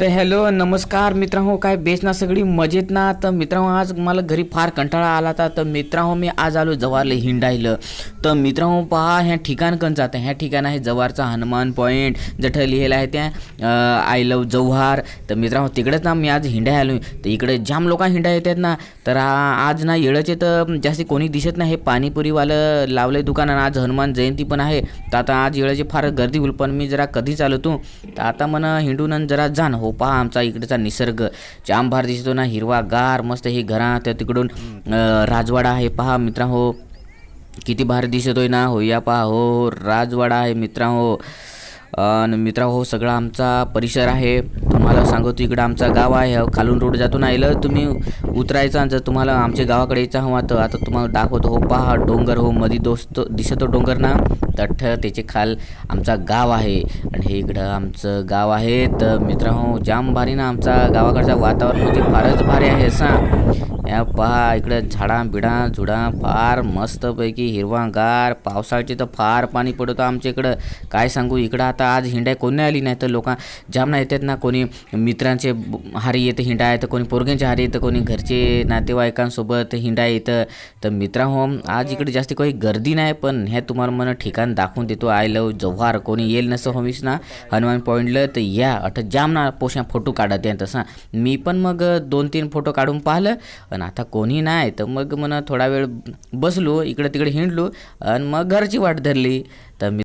तर हॅलो नमस्कार मित्रांनो काय बेस ना सगळी मजेत ना? तर मित्रांनो आज मला घरी फार कंटाळा आला होता. तर मित्रांनो मी आज आलो जवारले हिंडायलं तर मित्रांनो पहा ह्या ठिकाण कंच आता ह्या ठिकाण आहे जवारचा हनुमान पॉईंट जठं लिहिलं आहे त्या आय लव जव्हार. तर मित्रांनो तिकडेच ना मी आज हिंडाय आलो तर इकडे जाम लोक हिंडा येतात ना. तर आज ना येळचे तर जास्ती कोणी दिसत नाही. हे पाणीपुरीवालं लावलंय दुकान आणि आज हनुमान जयंती पण आहे. तर आता आज येळाची फार गर्दी होईल पण मी जरा कधीच आलो तू तर आता मला हिंडून आणि जरा जाण हो. पहा आमचा इकडचा निसर्ग. जाम भार दिसतो ना हिरवा गार मस्त हे घरात तिकडून राजवाडा आहे. पहा मित्रा हो किती भारी दिसतोय ना हो या पहा हो हो, राजवाडा आहे मित्रा हो आणि मित्रा हो सगळा आमचा परिसर आहे. तुम्हाला सांगतो इकडं आमचा गाव आहे. खालून रोड जातो आलं तुम्ही उतरायचा आणि जर तुम्हाला आमच्या गावाकडे यायचं हवा तर आता तुम्हाला दाखवतो. हो पहा डोंगर हो मध्ये दोस्त दिसतो डोंगर ना? तठ त्याचे खाल आमचा गाव आहे. आणि हे इकडं आमचं गाव आहे. तर मित्र हो जाम भारी ना आमचा गावाकडचा वातावरण. म्हणजे फारच भारी आहे असा. या पहा इकडं झाडां बिडा झुडां फार मस्तपैकी हिरवागार. पावसाळ्याचे तर फार पाणी पडतं आमच्या इकडं. काय सांगू इकडं आता आज हिंडाय कोणी आली नाही तर लोकां जाम नाही येतात ना कोणी मित्रांचे हारी येतं हिंडाय तर कोणी पोरग्यांच्या हारी येतं कोणी घरचे नातेवाईकांसोबत हिंडाय येतं. तर मित्रा आज इकडे जास्त काही गर्दी नाही पण हे तुम्हाला मला ठिकाण दाखवून देतो. I love Jawhar. कोणी येईल नसं होमीस ना हनुमान पॉईंटला तर या. अट जाम ना पोशा फोटो काढत आहे तसा. मी पण मग दोन तीन फोटो काढून पाहिलं. आणि आता कोणी नाही तर मग म्हणा थोडा वेळ बसलो इकडं तिकडे हिंडलो आणि मग घरची वाट धरली. तर मी